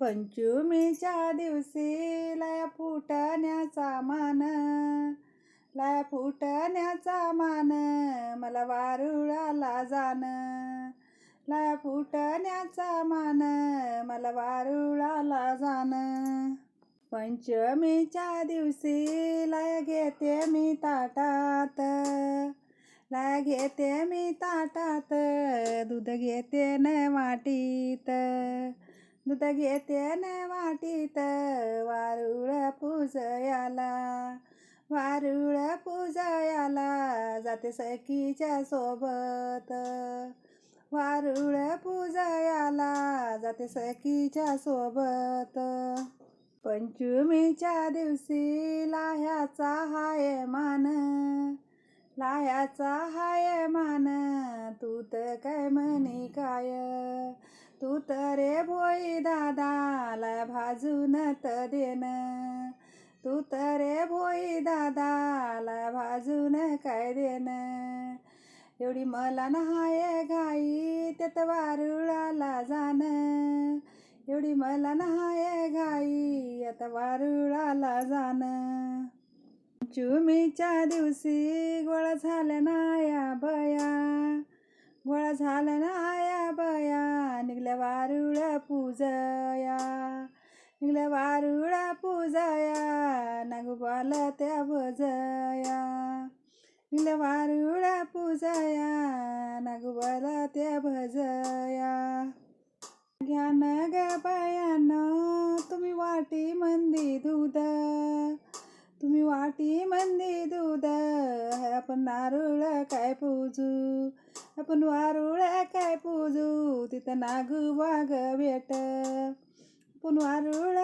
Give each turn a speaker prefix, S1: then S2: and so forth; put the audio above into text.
S1: पंचमीच्या दिवशी लया फुटण्याचा मान लया फुटण्याचा मान मला वारुळाला जाण. लया फुटण्याचा मान मला वारुळाला जाण. पंचमीच्या दिवशी लय घेते मी ताटात लाया घेते मी ताटात दूध घेते न वाटीत. दूध घेते न वाटीत वारुळ पूजयाला वारुळ पूजयाला जाते सखीच्या सोबत. वारुळ पूजयाला जाते सखीच्या सोबत. पंचमीच्या दिवशी लाह्याचा हाय मान लाह्याचा हाय मान तू तर काय म्हणी काय? तू तर रे भोई दादाला भाजून त देन तू तर रे भोई दादाला भाजून काय देन एवढी मला नहाय घाई त्यात वारुळाला जाण. एवढी मला नहाय घाई आता वारुळाला जाण. चुमीच्या दिवशी गोळा झाल्या नाया बया. गोळा झाल्या नाया बया निघल्या वारुळ पूजया निघल्या वारुळ पूजया नागोपाल त्या भजया निघल्या वारुळ पूजया नागोपाल त्या भजया घ्या न ग बयानं तुम्ही वाटी मंदी दूध तुम्ही वाटी मंदी दूध आपण नारुळ काय पूजू? आपण वारुळ काय पूजू? तिथं नागू वाघ भेट. आपण वारुळ